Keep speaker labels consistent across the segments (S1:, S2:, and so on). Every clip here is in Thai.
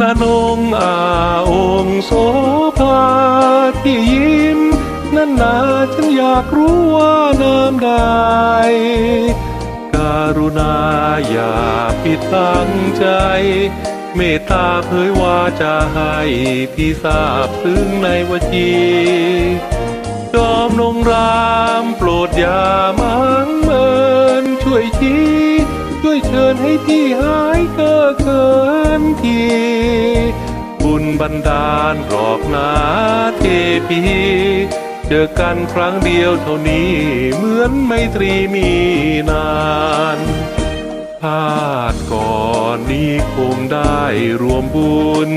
S1: นันองอาองโสภาที่ยิ้มนั่นนาฉันอยากรู้ว่าน้ำใดการุณาอย่าปิดบังใจ เมตตาเผยว่าจะให้พี่ทราบถึงในวจีจอมนงรามโปรดอย่ามังเมินช่วยชี้ ช่วยเชิญให้พี่หายเก้อเขินทีบุญบันดาลรอกนาเทพีเจอกันครั้งเดียวเท่านี้เหมือนไม่ตรีมีนานชาติก่อนนี้คงได้รวมบุญ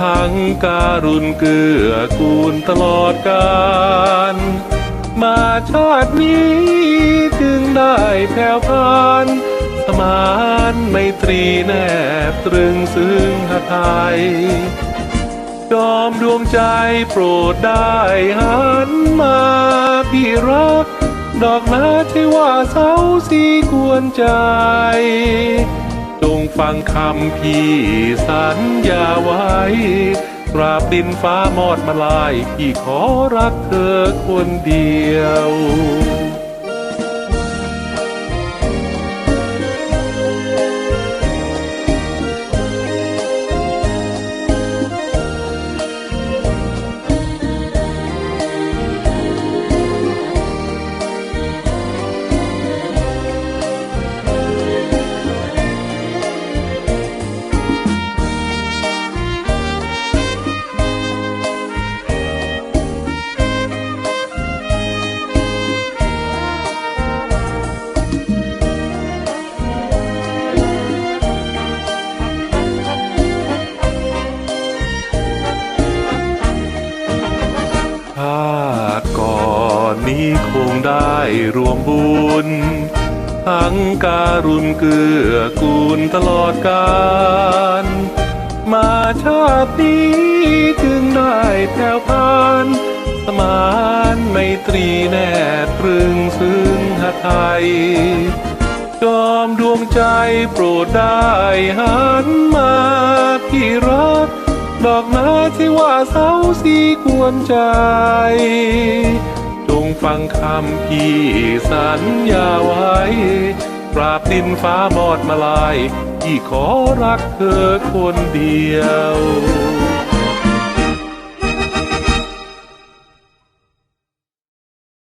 S1: ทั้งการุณเกื้อกูลตลอดกาลมาชาตินี้จึงได้แผ่วพาน มานไมตรีแนบตรึงซึ้งหไทยจอมดวงใจโปรดได้หันมาพี่รัก ดอกนาใช่ว่าเสาสีกวนใจ จงฟังคำพี่สัญญาไว้กราบดินฟ้ามอดมาลาย พี่ขอรักเธอคนเดียว นี้คงได้รวมบุญ ทั้งการุณเกื้อกูลตลอดกาลมาชาตินี้จึงได้แผ่วพานสมานไมตรีแนบตรึงซึ้งหไทยจอมดวงใจโปรดได้หันมาพี่รักดอกนาที่ว่าเสาสีกวนใจ งฟังคำพี่สัญญาไว้ ปราบดินฟ้ามอดมาลายพี่ขอรักเธอคนเดียว